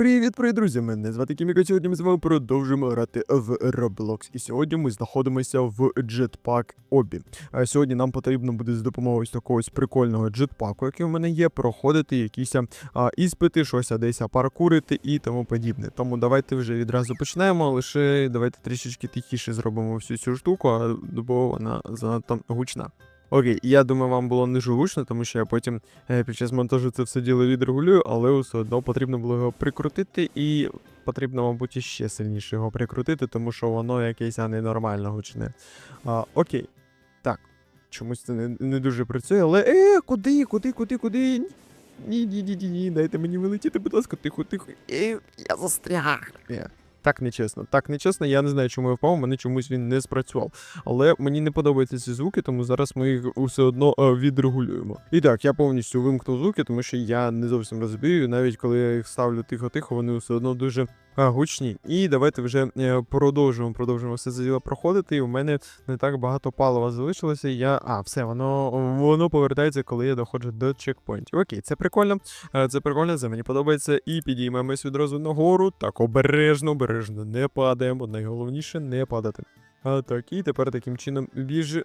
Привіт, привіт, друзі! Мене звати Кіміко. Сьогодні ми з вами продовжуємо грати в Roblox. І сьогодні ми знаходимося в Jetpack Обі. Сьогодні нам потрібно буде з допомогою ось такого ось прикольного джетпаку, який в мене є, проходити якісь а, іспити, щось десь паркурити і тому подібне. Тому давайте вже відразу почнемо. Лише давайте трішечки тихіше зробимо всю цю штуку, бо вона занадто гучна. Окей, я думаю, вам було не гучно, тому що я потім е, під час монтажу це все діло відрегулюю, але все одно потрібно було його прикрутити, і потрібно, мабуть, іще сильніше його прикрутити, тому що воно якесь ненормально гучне. А, окей. Так. Чомусь це не, не дуже працює, але. Е, куди, куди, куди, куди? Ні, ні, ні, ні, ні, дайте мені вилетіти, будь ласка, тихо, тихо. Е, я застряг. Е. Так нечесно, так нечесно, я не знаю, чому я впав, мене чомусь він не спрацював. Але мені не подобаються ці звуки, тому зараз ми їх все одно е, відрегулюємо. І так, я повністю вимкнув звуки, тому що я не зовсім розумію, навіть коли я їх ставлю тихо-тихо, вони все одно дуже гучні. І давайте вже е, продовжуємо, продовжуємо все це діло проходити. І у мене не так багато палива залишилося. Я. А, все, воно воно повертається, коли я доходжу до чекпоінтів. Окей, це прикольно. Е, Це прикольно, це мені подобається. І підіймемось відразу нагору. Так, обережно, обережно, не падаємо. Найголовніше не падати. А так, і тепер таким чином біж.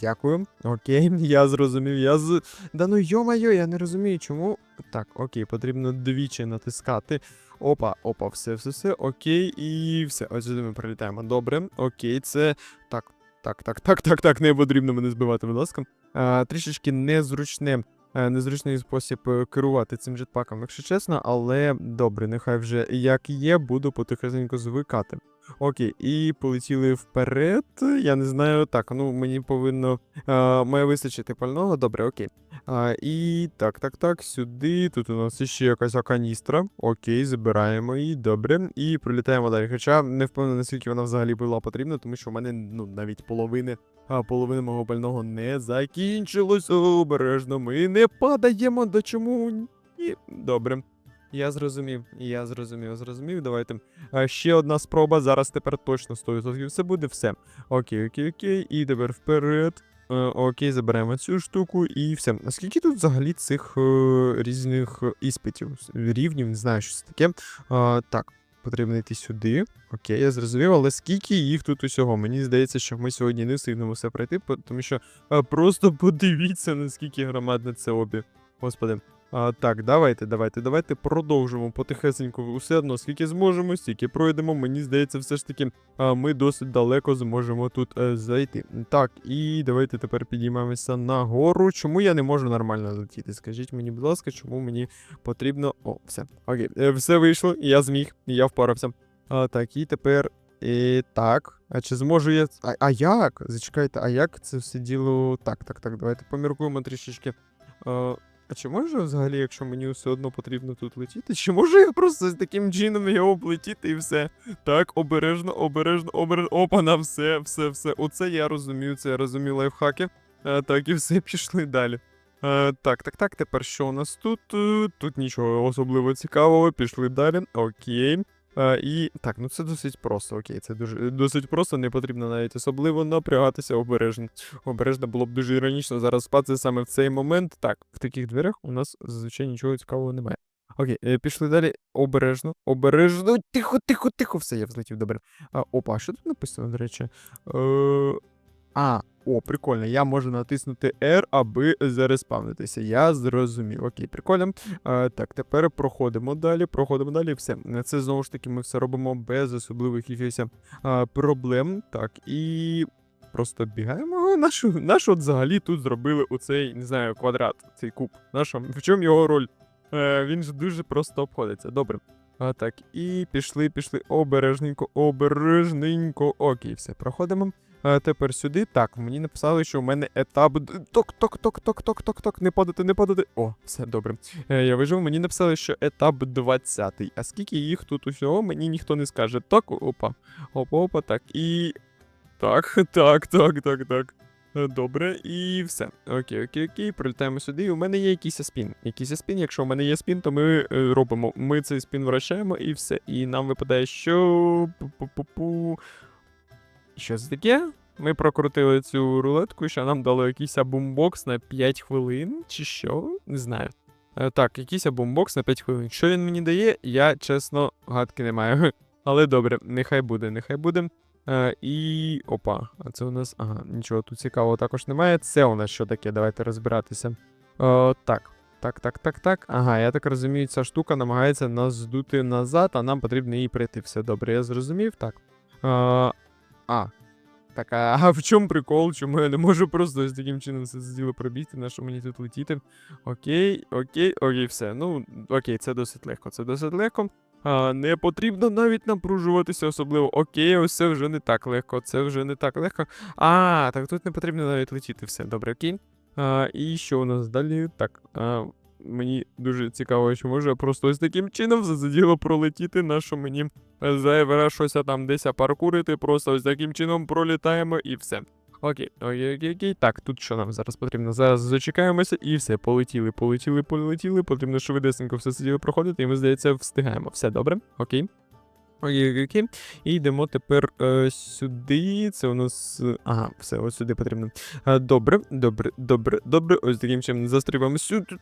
Дякую. Окей, я зрозумів. Я з. Да ну йо-майо, я не розумію, чому. Так, окей, потрібно двічі натискати. Опа, опа, все, все, все, окей, і все. Ось сюди ми прилітаємо. Добре, окей, це. Так, так, так, так, так, так, не потрібно мене збивати, будь ласка. А, трішечки незручне. е, Незручний спосіб е, керувати цим джетпаком, якщо чесно, але добре, нехай вже як є, буду потихесенько звикати. Окей, і полетіли вперед. Я не знаю, так, ну мені повинно е, має вистачити пального. Добре, окей. А, і так, так, так, сюди. Тут у нас ще якась каністра. Окей, забираємо її, добре. І прилітаємо далі. Хоча не впевнений, наскільки вона взагалі була потрібна, тому що в мене ну, навіть половини, а, половини мого пального не закінчилось. Обережно, ми не падаємо. До чому? Ні. Добре. Я зрозумів, я зрозумів, зрозумів. Давайте. А, ще одна спроба. Зараз тепер точно 100% все буде. Все. Окей, окей, окей. І тепер вперед. Е, окей, заберемо цю штуку і все. Скільки тут взагалі цих е, різних іспитів? Рівнів, не знаю, що це таке. Е, так, потрібно йти сюди. Окей, я зрозумів, але скільки їх тут усього? Мені здається, що ми сьогодні не встигнемо все пройти, тому що е, просто подивіться, наскільки громадне це обі. Господи. А, так, давайте, давайте, давайте продовжимо потихесеньку. Усе одно, скільки зможемо, стільки пройдемо. Мені здається, все ж таки а, ми досить далеко зможемо тут е, зайти. Так, і давайте тепер підіймемося нагору. Чому я не можу нормально летіти? Скажіть мені, будь ласка, чому мені потрібно. О, все. Окей, е, все вийшло, я зміг, я впорався. А, так, і тепер. І так. А чи зможу я. А, а як? Зачекайте, а як це все діло. Так, так, так, давайте поміркуємо трішечки. А чи можу взагалі, якщо мені все одно потрібно тут летіти, чи можу я просто з таким джином його облетіти і все? Так, обережно, обережно, обережно. Опа, на все, все, все. Оце я розумію, це я розумію лайфхаки. А, так, і все, пішли далі. А, так, так, так, тепер що у нас тут? Е, Тут нічого особливо цікавого, пішли далі. Окей. А, і так, ну це досить просто. Окей, це дуже досить просто, не потрібно навіть особливо напрягатися обережно. Обережно було б дуже іронічно зараз спати саме в цей момент. Так, в таких дверях у нас зазвичай нічого цікавого немає. Окей, е, пішли далі. Обережно, обережно. Тихо, тихо, тихо. Все, я взлетів, добре. А, опа, що тут написано, до речі? Е, а, о, прикольно. Я можу натиснути R, аби зареспавнитися. Я зрозумів. Окей, прикольно. А, так, тепер проходимо далі, проходимо далі. Все. Це знову ж таки ми все робимо без особливих якихось проблем. Так, і. Просто бігаємо. Нашу, нашу от взагалі тут зробили оцей, не знаю, квадрат, цей куб. Наша, в чому його роль? Е, він ж дуже просто обходиться. Добре. А так, і пішли, пішли обережненько, обережненько. Окей, все, проходимо. А тепер сюди. Так, мені написали, що в мене етап. Ток-ток-ток-ток-ток-ток-ток. Не падати, не падати. О, все добре. Е, я вижив, мені написали, що етап 20. А скільки їх тут усього, мені ніхто не скаже. Так, опа. Опа, опа, так. І. Так, так, так, так, так. Е, Добре, і все. Окей, окей, окей, прилітаємо сюди. І у мене є якийсь спін. Якийсь спін. Якщо у мене є спін, то ми е, робимо. Ми цей спін вращаємо і все. І нам випадає, що. Пу-пу-пу-пу. Що це таке? Ми прокрутили цю рулетку, що нам дало якийсь бумбокс на 5 хвилин, чи що? Не знаю. Е, так, якийсь бомбокс на 5 хвилин. Що він мені дає, я чесно гадки не маю. Але добре, нехай буде, нехай буде. Е, і. Опа, а це у нас. Ага, нічого тут цікавого також немає. Це у нас що таке? Давайте розбиратися. Е, так. Так, так, так, так. Ага, я так розумію, ця штука намагається нас здути назад, а нам потрібно її прийти. Все добре, я зрозумів. Так. Е, а. Так, а, в чому прикол? Чому я не можу просто ось таким чином це діло пробігти, на що мені тут летіти? Окей, окей, окей, все. Ну, окей, це досить легко. Це досить легко. А, не потрібно навіть напружуватися особливо. Окей, ось це вже не так легко. Це вже не так легко. А, так тут не потрібно навіть летіти. Все, добре, окей. А, і що у нас далі? Так. А, мені дуже цікаво, чи може просто ось таким чином все діло пролетіти, на що мені е, зайве щось там десь паркурити, просто ось таким чином пролітаємо і все. Окей, окей, окей, окей. Так, тут що нам зараз потрібно? Зараз зачекаємося і все, полетіли, полетіли, полетіли. Потрібно швидесенько все сиділи проходити, і ми, здається, встигаємо. Все добре, окей. Окей. І йдемо тепер е, сюди. Це у нас. е, Ага, все, ось сюди потрібно. Е, добре, добре, добре, добре. Ось таким чином застрибаємо сюди.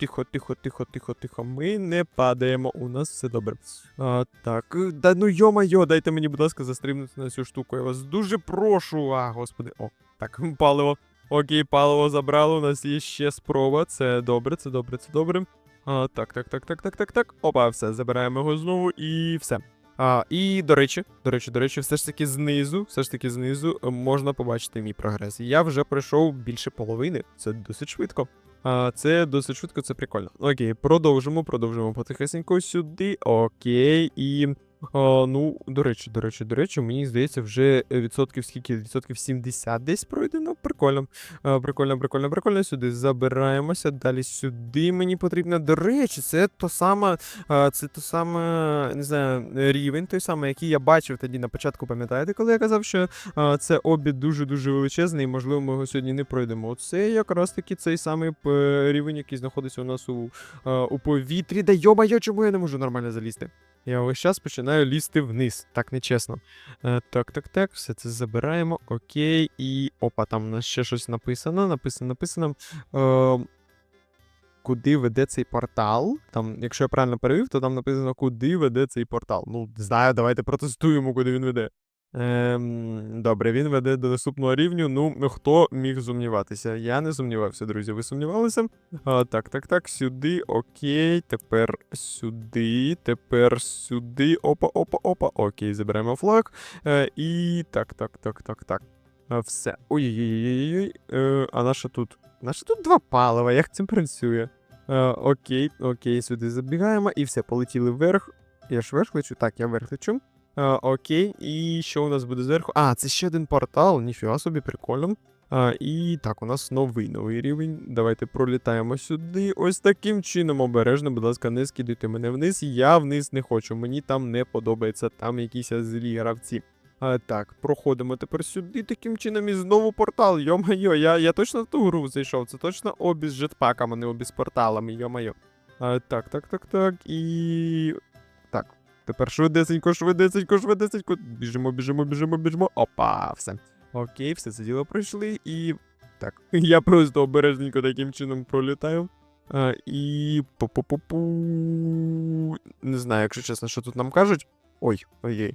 Тихо, тихо, тихо, тихо, тихо. Ми не падаємо. У нас все добре. А, так, е, да ну йо-майо, дайте мені, будь ласка, застрибнути на цю штуку. Я вас дуже прошу. А, господи. О, так, паливо. Окей, паливо забрало. У нас є ще спроба. Це добре, це добре, це добре. А, так, так, так, так, так, так, так. Опа, все, забираємо його знову і все. А, і до речі, до речі, до речі, все ж таки знизу, все ж таки знизу е, можна побачити мій прогрес. Я вже пройшов більше половини. Це досить швидко. А, це досить швидко, це прикольно. Окей, продовжимо, продовжимо потихесенько сюди. Окей, і. А, ну, до речі, до речі, до речі, мені здається, вже відсотків скільки? Відсотків 70 десь пройдено. Прикольно. А, прикольно, прикольно, прикольно. Сюди забираємося. Далі сюди мені потрібно. До речі, це то саме, це то саме, не знаю, рівень, той самий, який я бачив тоді на початку, пам'ятаєте, коли я казав, що це обід дуже-дуже величезний, і можливо, ми його сьогодні не пройдемо. Оце якраз таки цей самий рівень, який знаходиться у нас у, у повітрі. Да йоба, чому я не можу нормально залізти? Я весь час починаю лізти вниз, так нечесно. Е, так, так, так, все це забираємо. Окей. І. Опа, там у нас ще щось написано. Написано, написано. Е, куди веде цей портал? Там, якщо я правильно перевів, то там написано, куди веде цей портал. Ну, знаю, давайте протестуємо, куди він веде. Ем, добре, він веде до наступного рівню. Ну, хто міг сумніватися? Я не сумнівався, друзі. Ви сумнівалися? А, так, так, так, сюди, окей. Тепер сюди, тепер сюди. Опа, опа, опа. Окей, заберемо флаг. Е, і так, так, так, так, так. Все. Ой-ой-ой. Е, а наша тут? Наша тут два палива, як це працює? Е, окей, окей, сюди забігаємо і все, полетіли вверх. Я ж вверх лечу? Так, я вверх лечу. А, окей, і що у нас буде зверху? А, це ще один портал, ніфіга собі, прикольно. А, і так, у нас новий новий рівень. Давайте пролітаємо сюди. Ось таким чином обережно, будь ласка, не скидайте мене вниз. Я вниз не хочу. Мені там не подобається, там якісь злі гравці. А, так, проходимо тепер сюди таким чином і знову портал. Йо-майо, я, я точно в ту гру зайшов. Це точно обі з жетпаками, не обі з порталами, йо-майо. А, так, так, так, так. І. Тепер швидесенько, швидесенько, швидесенько. Біжимо, біжимо, біжимо, біжимо. Опа, все. Окей, все це діло пройшли. І. Так. Я просто обережненько таким чином пролітаю. А, і. Пу-пу-пу-пу. Не знаю, якщо чесно, що тут нам кажуть. Ой. Е,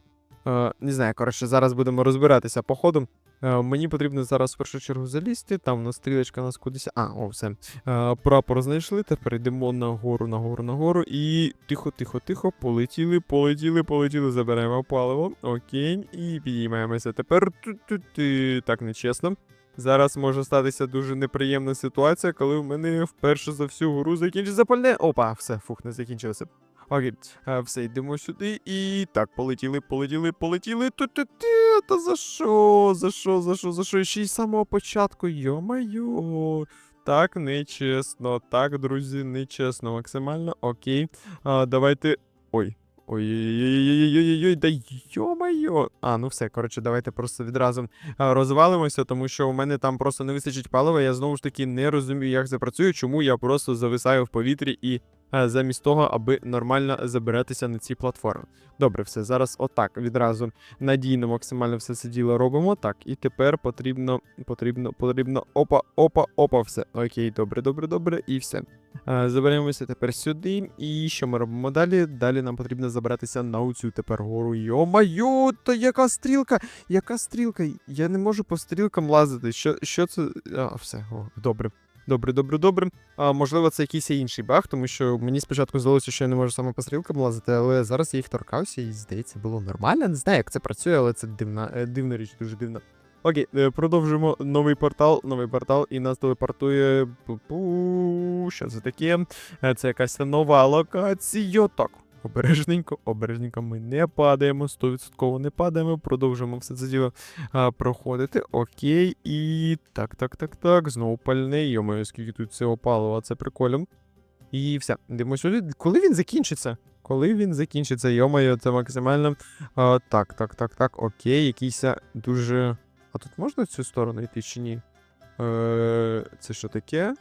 не знаю, коротше, зараз будемо розбиратися по ходу. Е, мені потрібно зараз в першу чергу залізти. Там у нас стрілочка у нас кудись. А, о, все. Е, прапор знайшли. Тепер йдемо нагору, нагору, нагору. І тихо, тихо, тихо. Полетіли, полетіли, полетіли. Заберемо паливо. Окей. І підіймаємося. Тепер так нечесно. Зараз може статися дуже неприємна ситуація, коли в мене вперше за всю гру закінчиться пальне. Опа, все, фух, не закінчилося. Окей, все, йдемо сюди і так, полетіли, полетіли, полетіли. Ту-ту-ту, Та за що? За що, за що, за що? Ще й з самого початку, йо-майо. Так, нечесно. Так, друзі, нечесно. Максимально. Окей. А, давайте. Ой. Ой-ой-ой-ой-ой-ой-ой, да йо-майо. А, ну все, коротше, давайте просто відразу розвалимося, тому що у мене там просто не вистачить палива. Я знову ж таки не розумію, як це працює, чому я просто зависаю в повітрі і замість того, аби нормально забиратися на ці платформи. Добре, все зараз отак відразу надійно максимально все це діло робимо. Так, і тепер потрібно, потрібно, потрібно. Опа, опа, опа, все. Окей, добре, добре, добре, і все. Е, Заберемося тепер сюди. І що ми робимо далі? Далі нам потрібно забратися на оцю тепер гору. Йо-майо, то яка стрілка? Яка стрілка? Я не можу по стрілкам лазити. Що, що це? А, все, о, добре. Добре, добре, добре. А, можливо, це якийсь інший баг, тому що мені спочатку здалося, що я не можу саме по стрілкам лазити, але зараз я їх торкався і здається, було нормально. Не знаю, як це працює, але це дивна, е, дивна річ, дуже дивна. Окей, е, продовжуємо новий портал, новий портал, і нас телепортує. Пу-пу. Що це таке? Е, Це якась нова локація. Так. Обережненько, обережненько ми не падаємо, 100% не падаємо, продовжуємо все це діло а, проходити. Окей, і так, так, так, так. Знову пальне. Йомаю, скільки тут цього палива, це прикольно. І все. Дивимося сюди. Коли він закінчиться? Коли він закінчиться, йомаю, це максимально. А, так, так, так, так, окей, якийсь дуже. А тут можна цю сторону йти чи ні? Е, це що таке?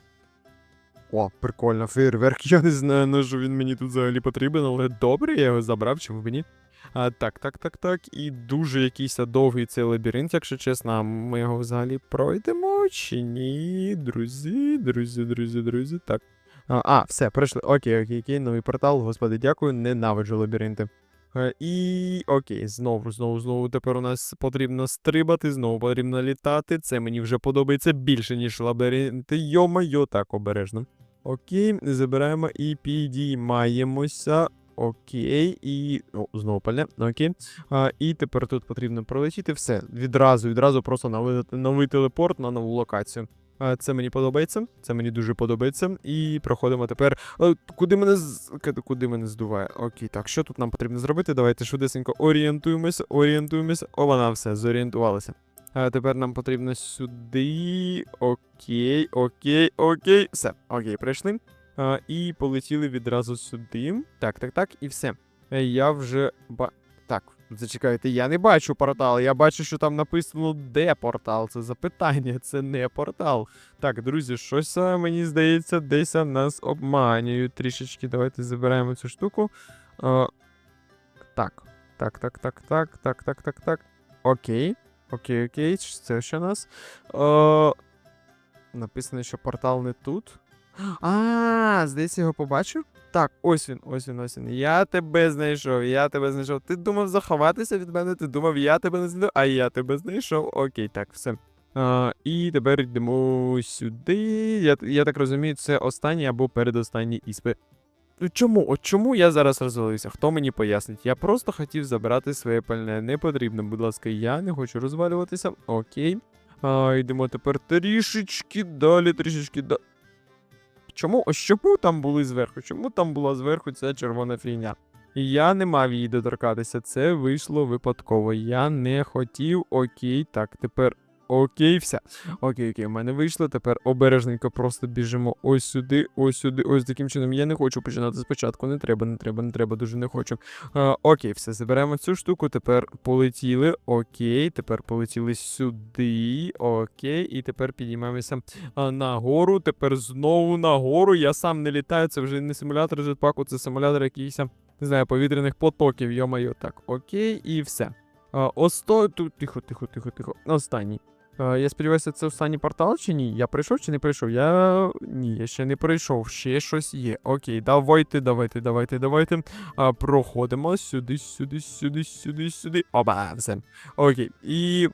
О, прикольно, фейерверк. Я не знаю, на що він мені тут взагалі потрібен, але добре, я його забрав, чому б ні. А, так, так, так, так. І дуже якийсь довгий цей лабіринт, якщо чесно. Ми його взагалі пройдемо чи ні? Друзі, друзі, друзі, друзі. Так. А, а, все, пройшли. Окей, окей, окей, новий портал. Господи, дякую, ненавиджу лабіринти. Е, І окей, знову, знову, знову тепер у нас потрібно стрибати, знову потрібно літати. Це мені вже подобається більше, ніж лабіринти. Йо-майо, так, обережно. Окей, забираємо і підіймаємося. Окей, і. О, знову пальне. Окей. А, і тепер тут потрібно пролетіти. Все. Відразу, відразу просто новий, новий телепорт на нову локацію. А, це мені подобається. Це мені дуже подобається. І проходимо тепер. Е, Куди мене з... Куди мене здуває? Окей, так, що тут нам потрібно зробити? Давайте швидесенько орієнтуємося, орієнтуємося. О, вона все, зорієнтувалася. А тепер нам потрібно сюди. Окей, окей, окей. Все, окей, прийшли. А, і полетіли відразу сюди. Так, так, так, і все. Е, Я вже ба. Так, зачекайте, я не бачу портал. Я бачу, що там написано, де портал. Це запитання, це не портал. Так, друзі, щось мені здається, десь нас обманюють трішечки. Давайте забираємо цю штуку. А, так, так, так, так, так, так, так, так, так. Окей. Окей, окей, це у нас? О, написано, що портал не тут. А, здається, його побачив? Так, ось він, ось він, ось він. Я тебе знайшов, я тебе знайшов. Ти думав заховатися від мене, ти думав, я тебе не знайду, а я тебе знайшов. Окей, так, все. А, і тепер йдемо сюди. Я, я так розумію, це останній або передостанній іспит. Ну, Чому? От чому я зараз розвалився? Хто мені пояснить? Я просто хотів забирати своє пальне. Не потрібно, будь ласка, я не хочу розвалюватися. Окей. А, йдемо тепер трішечки далі, трішечки далі. Чому? Ось чому там були зверху? Чому там була зверху ця червона фігня? Я не мав її доторкатися. Це вийшло випадково. Я не хотів. Окей, так, тепер. Окей, все. Окей, окей, в мене вийшло. Тепер обережненько просто біжимо ось сюди, ось сюди, ось таким чином. Я не хочу починати спочатку. Не треба, не треба, не треба, дуже не хочу. А, окей, все, заберемо цю штуку. Тепер полетіли. Окей, тепер полетіли сюди. Окей, і тепер підіймаємося нагору. Тепер знову нагору. Я сам не літаю. Це вже не симулятор жетпаку, це симулятор якийсь, не знаю, повітряних потоків. Йо-моє, так, окей, і все. Осто... Тут тихо, тихо, тихо, тихо. Останній. А, я сподіваюся, це останній портал чи ні? Я прийшов чи не прийшов? Я. Ні, я ще не прийшов, ще щось є. Окей, давайте, давайте, давайте, давайте. А, проходимо сюди, сюди, сюди, сюди, сюди. Оба, все. Окей. І.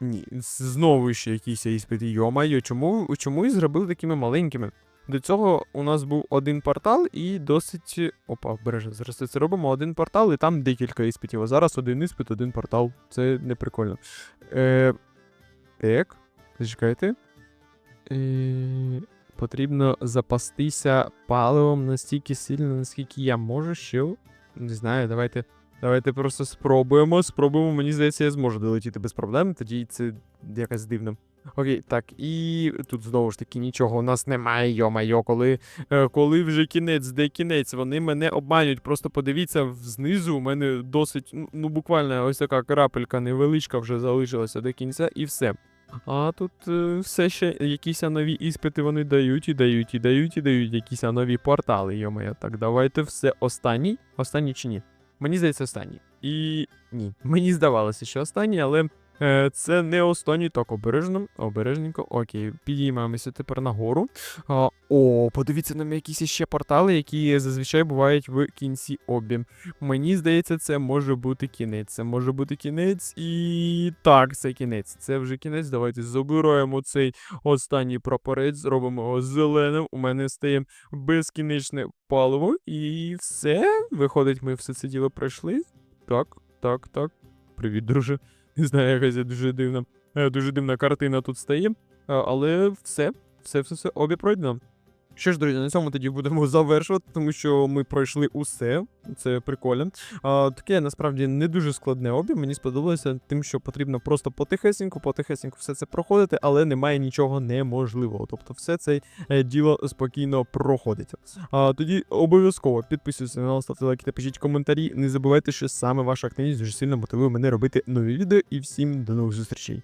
Ні, знову ще якісь іспити. Йомайо, чому, чому їх зробили такими маленькими? До цього у нас був один портал і досить. Опа, обережно. Зараз це робимо один портал, і там декілька іспитів. А зараз один іспит, один портал. Це не прикольно. Е, так, зачекайте. Е, потрібно запастися паливом настільки сильно, наскільки я можу, що. Не знаю, давайте. Давайте просто спробуємо. Спробуємо. Мені здається, я зможу долетіти без проблем, тоді це якось дивно. Окей, так, і тут знову ж таки нічого у нас немає, йо-майо, коли, е, коли вже кінець, де кінець, вони мене обманюють. Просто подивіться знизу, у мене досить, ну, ну буквально ось така крапелька невеличка вже залишилася до кінця, і все. А тут е, все ще якісь нові іспити вони дають і дають, і дають, і дають якісь нові портали. Йомає. Так, давайте все останній. Останній чи ні? Мені здається, останній. І ні. Мені здавалося, що останній, але це не останній. Так, обережно, обережненько. Окей, підіймаємося тепер нагору. О, подивіться нам якісь ще портали, які зазвичай бувають в кінці обі. Мені здається, це може бути кінець. Це може бути кінець, і так, це кінець. Це вже кінець. Давайте забираємо цей останній прапорець, зробимо його зеленим. У мене стає безкінечне паливо, і все. Виходить, ми все це діло пройшли. Так, так, так. Привіт, друже. Не знаю, якась дуже дивна, е, дуже дивна картина тут стає. Але все, все, все, все, обі пройдено. Що ж, друзі, на цьому тоді будемо завершувати, тому що ми пройшли усе. Це прикольно. Таке насправді не дуже складне обі. Мені сподобалося тим, що потрібно просто потихесеньку, потихесеньку все це проходити, але немає нічого неможливого. Тобто, все це е, діло спокійно проходить. А тоді обов'язково підписуйтесь на канал, ставте лайки та пишіть коментарі. Не забувайте, що саме ваша активність дуже сильно мотивує мене робити нові відео. І всім до нових зустрічей.